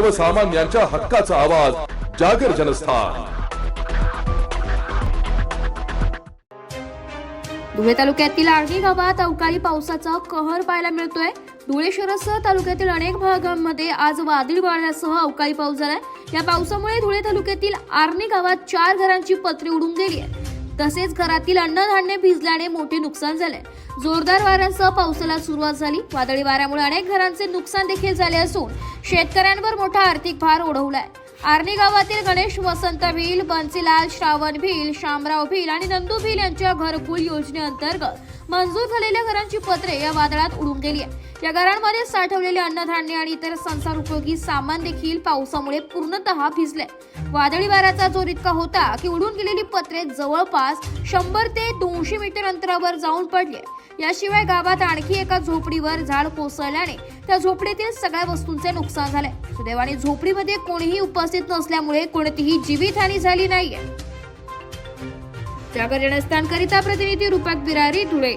सर्वसामान्यांच्या हक्काचा आवाज जागर जनस्थान. धुळे तालुक्यातील आर्णी गावात अवकाळी पावसाचा कहर पाहायला मिळतोय. धुळे शहरासह तालुक्यातील अनेक भागांमध्ये आज वादळी वाऱ्यासह अवकाळी पाऊस झालाय. या पावसामुळे धुळे तालुक्यातील आर्णी गावात चार घरांची पत्रे उडून गेली आहे तसेच घरातील अन्नधान्य भिजल्याने मोठे नुकसान झाले जोरदार वाऱ्यासह पावसाला सुरुवात झाली. वादळी वाऱ्यामुळे अनेक घरांचे नुकसान देखील झाले असून शेतकऱ्यांवर मोठा आर्थिक भार ओढवलाय. आर्णी गावातील गणेश वसंत भील बन्सीलाल श्रावण भील शामराव भील आणि नंदू भील यांच्या घरकुल योजनेअंतर्गत मंजूर झालेल्या घरांची पत्रे या वादळात उडून गेली आहे या घरांमध्ये साठवलेले अन्नधान्य आणि इतर संसार उपयोगी सामान देखील पावसामुळे पूर्णतः भिजले वादळी वाऱ्याचा जोर इतका होता की उडून गेलेली पत्रे जवळपास शंभर ते दोनशे मीटर अंतरावर जाऊन पडले. याशिवाय गावात आणखी एका झोपडीवर झाड कोसळल्याने त्या झोपडीतील सगळ्या वस्तूंचे नुकसान झाले सुदैवाने झोपडीमध्ये कोणीही उपस्थित नसल्यामुळे कोणतीही जीवितहानी झाली नाहीये. जागर जनस्थानकरिता प्रतिनिधी रूपक बिरारी धुळे.